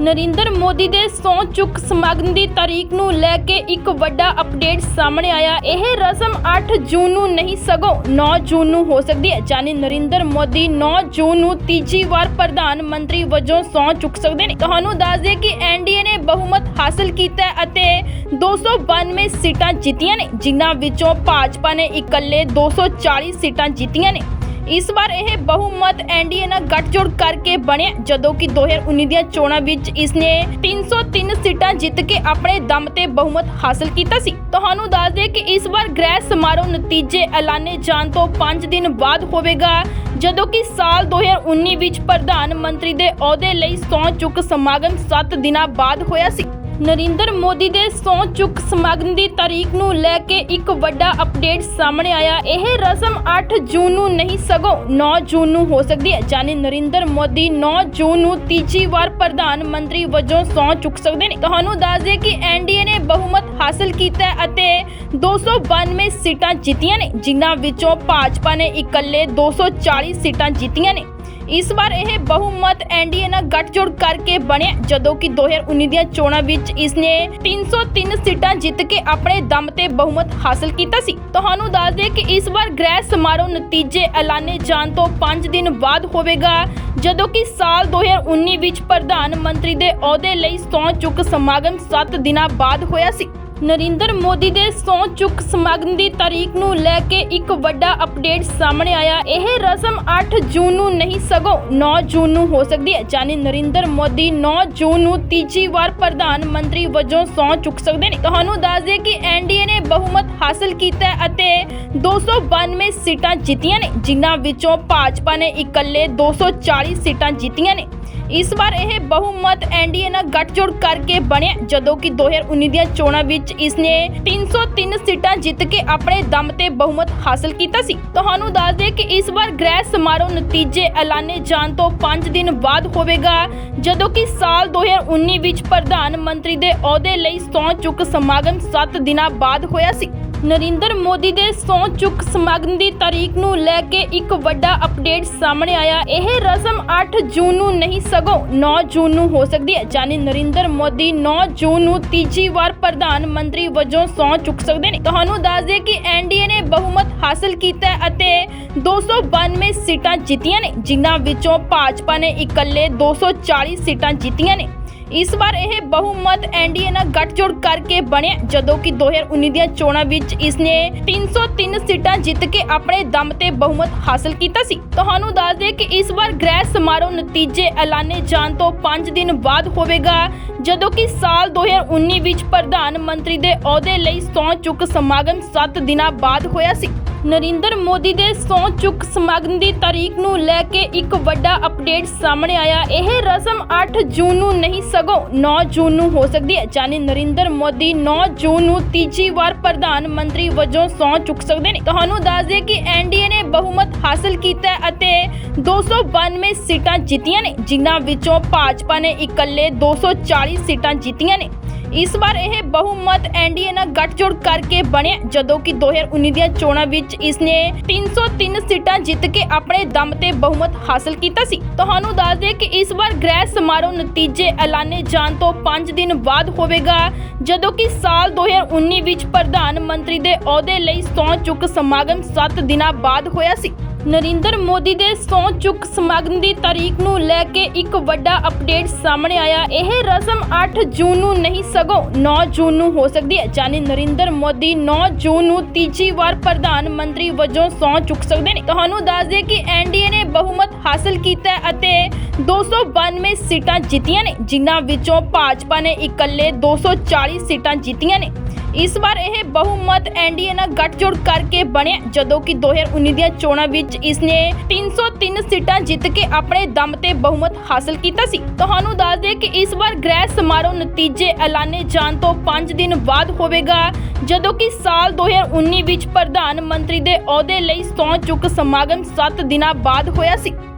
ਨਰਿੰਦਰ ਮੋਦੀ ਦੇ ਸਹੁੰ ਚੁੱਕ ਸਮਾਗਮ ਦੀ ਤਾਰੀਖ ਨੂੰ ਲੈ ਕੇ ਇੱਕ ਵੱਡਾ ਅਪਡੇਟ ਸਾਹਮਣੇ ਆਇਆ। ਇਹ ਰਸਮ 8 ਜੂਨ ਨੂੰ ਨਹੀਂ, ਸਗੋਂ 9 ਜੂਨ ਨੂੰ ਹੋ ਸਕਦੀ ਹੈ ਯਾਨੀ ਨਰਿੰਦਰ ਮੋਦੀ 9 ਜੂਨ ਨੂੰ ਤੀਜੀ ਵਾਰ ਪ੍ਰਧਾਨ ਮੰਤਰੀ ਵਜੋਂ ਸਹੁੰ ਚੁੱਕ ਸਕਦੇ ਨੇ। ਤੁਹਾਨੂੰ ਦੱਸ ਦਈਏ ਕਿ ਐਨਡੀਏ ਨੇ ਬਹੁਮਤ ਹਾਸਲ ਕੀਤਾ ਹੈ ਅਤੇ 292 ਸੀਟਾਂ ਜਿੱਤੀਆਂ ਨੇ, ਜਿਨ੍ਹਾਂ ਵਿੱਚੋਂ ਭਾਜਪਾ ਨੇ ਇਕੱਲੇ 240 ਸੀਟਾਂ ਜਿੱਤੀਆਂ ਨੇ। ਇਸ ਵਾਰ ਇਹ ਬਹੁਮਤ ਐਨਡੀਏ ਨਾਲ ਗੱਠਜੋੜ ਕਰਕੇ ਬਣਿਆ, ਜਦੋਂ ਕਿ 2019 ਦੀਆਂ ਚੋਣਾਂ ਵਿੱਚ ਇਸਨੇ 303 ਸੀਟਾਂ ਜਿੱਤ ਕੇ ਆਪਣੇ ਦਮ ਤੇ ਬਹੁਮਤ ਹਾਸਲ ਕੀਤਾ ਸੀ। ਤੁਹਾਨੂੰ ਦੱਸ ਦੇ ਕਿ ਇਸ ਵਾਰ ਗ੍ਰਹਿ ਸਮਾਰੋਹ ਨਤੀਜੇ ਐਲਾਨੇ ਜਾਣ ਤੋਂ 5 ਦਿਨ ਬਾਅਦ ਹੋਵੇਗਾ, ਜਦੋਂ ਕਿ ਸਾਲ 2019 ਵਿੱਚ ਪ੍ਰਧਾਨ ਮੰਤਰੀ ਦੇ ਅਹੁਦੇ ਲਈ ਸਹੁੰ ਚੁੱਕ ਸਮਾਗਮ 7 ਦਿਨਾਂ ਬਾਅਦ ਹੋਇਆ ਸੀ। ਨਰਿੰਦਰ ਮੋਦੀ ਦੇ ਸਹੁੰ ਚੁੱਕ ਸਮਾਗਮ ਦੀ ਤਾਰੀਖ ਨੂੰ ਲੈ ਕੇ ਇੱਕ ਵੱਡਾ ਅਪਡੇਟ ਸਾਹਮਣੇ ਆਇਆ। ਇਹ ਰਸਮ 8 ਜੂਨ ਨੂੰ ਨਹੀਂ, ਸਗੋਂ 9 ਜੂਨ ਨੂੰ ਹੋ ਸਕਦੀ ਹੈ ਯਾਨੀ ਨਰਿੰਦਰ ਮੋਦੀ 9 ਜੂਨ ਨੂੰ ਤੀਜੀ ਵਾਰ ਪ੍ਰਧਾਨ ਮੰਤਰੀ ਵਜੋਂ ਸਹੁੰ ਚੁੱਕ ਸਕਦੇ ਨੇ। ਤੁਹਾਨੂੰ ਦੱਸ ਦਈਏ ਕਿ ਐਨਡੀਏ ਨੇ ਬਹੁਮਤ ਹਾਸਲ ਕੀਤਾ ਹੈ ਅਤੇ 292 ਸੀਟਾਂ ਜਿੱਤੀਆਂ ਨੇ, ਜਿਨ੍ਹਾਂ ਵਿੱਚੋਂ ਭਾਜਪਾ ਨੇ ਇਕੱਲੇ 240 ਸੀਟਾਂ ਜਿੱਤੀਆਂ ਨੇ। ਇਸ ਵਾਰ ਇਹ ਬਹੁਮਤ ਐਨਡੀਏ ਨਾਲ ਗੱਠਜੋੜ ਕਰਕੇ ਬਣਿਆ ਜਦੋਂ ਕਿ 2019 ਦੀਆਂ ਚੋਣਾਂ ਵਿੱਚ ਇਸਨੇ 303 ਸੀਟਾਂ ਜਿੱਤ ਕੇ ਆਪਣੇ ਦਮ ਤੇ ਬਹੁਮਤ ਹਾਸਲ ਕੀਤਾ ਸੀ। ਤੁਹਾਨੂੰ ਦੱਸ ਦੇ ਕਿ ਇਸ ਵਾਰ ਗ੍ਰਹਿ ਸਮਾਰੋਹ ਨਤੀਜੇ ਐਲਾਨੇ ਜਾਣ ਤੋਂ 5 ਦਿਨ ਬਾਅਦ ਹੋਵੇਗਾ, ਜਦੋਂ ਕਿ ਸਾਲ 2019 ਵਿੱਚ ਪ੍ਰਧਾਨ ਮੰਤਰੀ ਦੇ ਅਹੁਦੇ ਲਈ ਸਹੁੰ ਚੁੱਕ ਸਮਾਗਮ 7 ਦਿਨਾਂ ਬਾਅਦ ਹੋਇਆ ਸੀ। ਨਰਿੰਦਰ ਮੋਦੀ ਦੇ ਸਹੁੰ ਚੁੱਕ ਸਮਾਗਮ ਦੀ ਤਾਰੀਖ ਨੂੰ ਲੈ ਕੇ ਇੱਕ ਵੱਡਾ ਅਪਡੇਟ ਸਾਹਮਣੇ ਆਇਆ। ਇਹ ਰਸਮ 8 ਜੂਨ ਨੂੰ ਨਹੀਂ, ਸਗੋਂ 9 ਜੂਨ ਨੂੰ ਹੋ ਸਕਦੀ ਹੈ ਯਾਨੀ ਨਰਿੰਦਰ ਮੋਦੀ 9 ਜੂਨ ਨੂੰ ਤੀਜੀ ਵਾਰ ਪ੍ਰਧਾਨ ਮੰਤਰੀ ਵਜੋਂ ਸਹੁੰ ਚੁੱਕ ਸਕਦੇ ਨੇ। ਤੁਹਾਨੂੰ ਦੱਸ ਦਈਏ ਕਿ ਐਨਡੀਏ ਨੇ ਬਹੁਮਤ ਹਾਸਲ ਕੀਤਾ ਹੈ ਅਤੇ 292 ਸੀਟਾਂ ਜਿੱਤੀਆਂ ਨੇ, ਜਿਨ੍ਹਾਂ ਵਿੱਚੋਂ ਭਾਜਪਾ ਨੇ ਇਕੱਲੇ 240 ਸੀਟਾਂ ਜਿੱਤੀਆਂ ਨੇ। ਇਸ ਵਾਰ ਇਹ ਬਹੁਮਤ ਐਨਡੀਏ ਨਾਲ ਗੱਠਜੋੜ ਕਰਕੇ ਬਣਿਆ, ਜਦੋਂ ਕਿ 2019 ਦੀਆਂ ਚੋਣਾਂ ਵਿੱਚ ਇਸਨੇ 303 ਸੀਟਾਂ ਜਿੱਤ ਕੇ ਆਪਣੇ ਦਮ ਤੇ ਬਹੁਮਤ ਹਾਸਲ ਕੀਤਾ ਸੀ। ਤੁਹਾਨੂੰ ਦੱਸ ਦੇ ਕਿ ਇਸ ਵਾਰ ਗ੍ਰਹਿ ਸਮਾਰੋਹ ਨਤੀਜੇ ਐਲਾਨੇ ਜਾਣ ਤੋਂ 5 ਦਿਨ ਬਾਅਦ ਹੋਵੇਗਾ, ਜਦੋਂ ਕਿ ਸਾਲ 2019 ਵਿੱਚ ਪ੍ਰਧਾਨ ਮੰਤਰੀ ਦੇ ਅਹੁਦੇ ਲਈ ਸਹੁੰ ਚੁੱਕ ਸਮਾਗਮ 7 ਦਿਨਾਂ ਬਾਅਦ ਹੋਇਆ ਸੀ। ਨਰਿੰਦਰ ਮੋਦੀ ਦੇ ਸਹੁੰ ਚੁੱਕ ਸਮਾਗਮ ਦੀ ਤਾਰੀਖ ਨੂੰ ਲੈ ਕੇ ਇੱਕ ਵੱਡਾ ਅਪਡੇਟ ਸਾਹਮਣੇ ਆਇਆ। ਇਹ ਰਸਮ 8 ਜੂਨ ਨੂੰ ਨਹੀਂ, ਸਗੋਂ 9 ਜੂਨ ਨੂੰ ਹੋ ਸਕਦੀ ਹੈ। ਯਾਨੀ ਨਰਿੰਦਰ ਮੋਦੀ 9 ਜੂਨ ਨੂੰ ਤੀਜੀ ਵਾਰ ਪ੍ਰਧਾਨ ਮੰਤਰੀ ਵਜੋਂ ਸਹੁੰ ਚੁੱਕ ਸਕਦੇ ਨੇ। ਤੁਹਾਨੂੰ ਦੱਸ ਦਈਏ ਕਿ ਐਨਡੀਏ ਨੇ ਬਹੁਮਤ ਹਾਸਲ ਕੀਤਾ ਹੈ ਅਤੇ 292 ਸੀਟਾਂ ਜਿੱਤੀਆਂ ਨੇ, ਜਿਨ੍ਹਾਂ ਵਿੱਚੋਂ ਭਾਜਪਾ ਨੇ ਇਕੱਲੇ 240 ਸੀਟਾਂ ਜਿੱਤੀਆਂ ਨੇ। ਇਸ ਵਾਰ ਇਹ ਬਹੁਮਤ ਐਨਡੀਏ ਨਾਲ ਗੱਠਜੋੜ ਕਰਕੇ ਬਣਿਆ, ਜਦੋਂ ਕਿ 2019 ਦੀਆਂ ਚੋਣਾਂ ਵਿੱਚ ਇਸਨੇ 303 ਸੀਟਾਂ ਜਿੱਤ ਕੇ ਆਪਣੇ ਦਮ ਤੇ ਬਹੁਮਤ ਹਾਸਲ ਕੀਤਾ ਸੀ। ਤੁਹਾਨੂੰ ਦੱਸ ਦੇ ਕਿ ਇਸ ਵਾਰ ਗ੍ਰਹਿ ਸਮਾਰੋਹ ਨਤੀਜੇ ਐਲਾਨੇ ਜਾਣ ਤੋਂ 5 ਦਿਨ ਬਾਅਦ ਹੋਵੇਗਾ, ਜਦੋਂ ਕਿ ਸਾਲ 2019 ਵਿੱਚ ਪ੍ਰਧਾਨ ਮੰਤਰੀ ਦੇ ਅਹੁਦੇ ਲਈ ਸਹੁੰ ਚੁੱਕ ਸਮਾਗਮ 7 ਦਿਨਾਂ ਬਾਅਦ ਹੋਇਆ ਸੀ। ਨਰਿੰਦਰ ਮੋਦੀ ਦੇ ਸਹੁੰ ਚੁੱਕ ਸਮਾਗਮ ਦੀ ਤਾਰੀਖ ਨੂੰ ਲੈ ਕੇ ਇੱਕ ਵੱਡਾ ਅਪਡੇਟ ਸਾਹਮਣੇ ਆਇਆ। ਇਹ ਰਸਮ 8 ਜੂਨ ਨੂੰ ਨਹੀਂ, ਸਗੋਂ 9 ਜੂਨ ਨੂੰ ਹੋ ਸਕਦੀ ਹੈ। ਯਾਨੀ ਨਰਿੰਦਰ ਮੋਦੀ 9 ਜੂਨ ਨੂੰ ਤੀਜੀ ਵਾਰ ਪ੍ਰਧਾਨ ਮੰਤਰੀ ਵਜੋਂ ਸਹੁੰ ਚੁੱਕ ਸਕਦੇ ਨੇ। ਤੁਹਾਨੂੰ ਦੱਸ ਦਈਏ ਕਿ ਐਨਡੀਏ ਨੇ ਬਹੁਮਤ ਹਾਸਲ ਕੀਤਾ ਹੈ ਅਤੇ 292 ਸੀਟਾਂ ਜਿੱਤੀਆਂ ਨੇ, ਜਿਨ੍ਹਾਂ ਵਿੱਚੋਂ ਭਾਜਪਾ ਨੇ ਇਕੱਲੇ 240 ਸੀਟਾਂ ਜਿੱਤੀਆਂ ਨੇ। ਇਸ ਵਾਰ ਇਹ ਬਹੁਮਤ ਐਨਡੀਏ ਨਾਲ ਗੱਠਜੋੜ ਕਰਕੇ ਬਣਿਆ, ਜਦੋਂ ਕਿ 2019 ਦੀਆਂ ਚੋਣਾਂ ਵਿੱਚ ਇਸਨੇ 303 ਸੀਟਾਂ ਜਿੱਤ ਕੇ ਆਪਣੇ ਦਮ ਤੇ ਬਹੁਮਤ ਹਾਸਲ ਕੀਤਾ ਸੀ। ਤੁਹਾਨੂੰ ਦੱਸ ਦੇ ਕਿ ਇਸ ਵਾਰ ਗ੍ਰਹਿ ਸਮਾਰੋਹ ਨਤੀਜੇ ਐਲਾਨੇ ਜਾਣ ਤੋਂ 5 ਦਿਨ ਬਾਅਦ ਹੋਵੇਗਾ, ਜਦੋਂ ਕਿ ਸਾਲ 2019 ਵਿੱਚ ਪ੍ਰਧਾਨ ਮੰਤਰੀ ਦੇ ਅਹੁਦੇ ਲਈ ਸਹੁੰ ਚੁੱਕ ਸਮਾਗਮ 7 ਦਿਨਾਂ ਬਾਅਦ ਹੋਇਆ ਸੀ। ਨਰਿੰਦਰ ਮੋਦੀ ਦੇ ਸਹੁੰ ਚੁੱਕ ਸਮਾਗਮ ਦੀ ਤਾਰੀਖ ਨੂੰ ਲੈ ਕੇ ਇੱਕ ਵੱਡਾ ਅਪਡੇਟ ਸਾਹਮਣੇ ਆਇਆ। ਇਹ ਰਸਮ 8 ਜੂਨ ਨੂੰ ਨਹੀਂ, ਸਗੋਂ 9 ਜੂਨ ਨੂੰ ਹੋ ਸਕਦੀ ਹੈ ਯਾਨੀ ਨਰਿੰਦਰ ਮੋਦੀ 9 ਜੂਨ ਨੂੰ ਤੀਜੀ ਵਾਰ ਪ੍ਰਧਾਨ ਮੰਤਰੀ ਵਜੋਂ ਸਹੁੰ ਚੁੱਕ ਸਕਦੇ ਨੇ। ਤੁਹਾਨੂੰ ਦੱਸ ਦੇ ਕਿ ਐਨਡੀਏ ਨੇ ਬਹੁਮਤ ਹਾਸਲ ਕੀਤਾ ਹੈ ਅਤੇ 292 ਸੀਟਾਂ ਜਿੱਤੀਆਂ ਨੇ, ਜਿਨ੍ਹਾਂ ਵਿੱਚੋਂ ਭਾਜਪਾ ਨੇ ਇਕੱਲੇ 240 ਸੀਟਾਂ ਜਿੱਤੀਆਂ ਨੇ। ਇਸ ਵਾਰ ਇਹ ਬਹੁਮਤ ਐਨਡੀਏ ਨਾਲ ਗੱਠਜੋੜ ਕਰਕੇ ਬਣਿਆ, ਜਦੋਂ ਕਿ 2019 ਦੀਆਂ ਚੋਣਾਂ ਵਿੱਚ ਇਸਨੇ 303 ਸੀਟਾਂ ਜਿੱਤ ਕੇ ਆਪਣੇ ਦਮ ਤੇ ਬਹੁਮਤ ਹਾਸਲ ਕੀਤਾ ਸੀ। ਤੁਹਾਨੂੰ ਦੱਸ ਦੇ ਕਿ ਇਸ ਵਾਰ ਗ੍ਰਹਿ ਸਮਾਰੋਹ ਨਤੀਜੇ ਐਲਾਨੇ ਜਾਣ ਤੋਂ 5 ਦਿਨ ਬਾਅਦ ਹੋਵੇਗਾ, ਜਦੋਂ ਕਿ ਸਾਲ 2019 ਵਿੱਚ ਪ੍ਰਧਾਨ ਮੰਤਰੀ ਦੇ ਅਹੁਦੇ ਲਈ ਸਹੁੰ ਚੁੱਕ ਸਮਾਗਮ 7 ਦਿਨਾਂ ਬਾਅਦ ਹੋਇਆ ਸੀ।